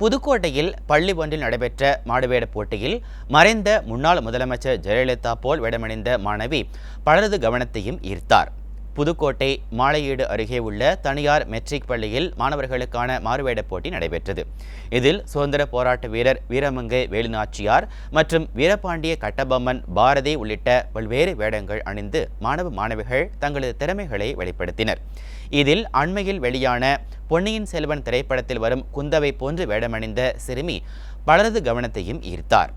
புதுக்கோட்டையில் பள்ளி ஒன்றில் நடைபெற்ற மாடுவேட போட்டியில் மறைந்த முன்னாள் முதலமைச்சர் ஜெயலலிதா போல் வேடமணிந்த மாணவி பலரது கவனத்தையும் ஈர்த்தார். புதுக்கோட்டை மாலையீடு அருகே உள்ள தனியார் மெட்ரிக் பள்ளியில் மாணவர்களுக்கான மாறுவேட போட்டி நடைபெற்றது. இதில் சுதந்திர போராட்ட வீரர் வீரமங்கை வேலுநாச்சியார் மற்றும் வீரபாண்டிய கட்டபொம்மன் பாரதி உள்ளிட்ட பல்வேறு வேடங்கள் அணிந்து மாணவ மாணவிகள் தங்களது திறமைகளை வெளிப்படுத்தினர். இதில் அண்மையில் வெளியான பொன்னியின் செல்வன் திரைப்படத்தில் வரும் குந்தவை போன்று வேடமணிந்த சிறுமி பலரது கவனத்தையும் ஈர்த்தார்.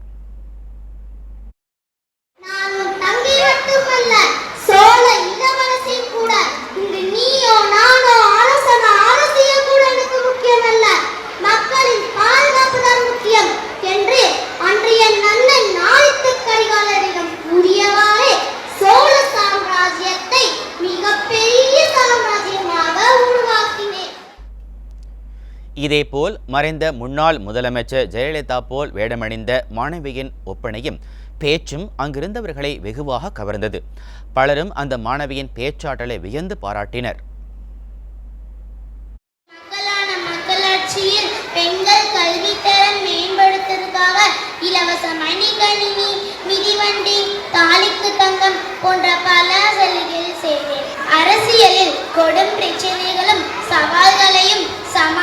இதேபோல் மறைந்த முன்னாள் முதலமைச்சர் ஜெயலலிதா போல் வேடமணிந்த மாணவியின் ஒப்பனையும் பேச்சும் அங்கிருந்தவர்களை வெகுவாக கவர்ந்தது. பலரும் அந்த மாணவியின் பேச்சாற்றலை வியந்து பாராட்டினர். பெண்கள் கல்வித்தரம் மேம்படுத்துவதற்காக இலவச மணிகணினி மிதிவண்டி தாலிக்கு தங்கம் போன்ற பல சலுகைகள் செய்தேன். அரசியலில் கொடும் பிரச்சனைகளும் சவால்களையும் சமா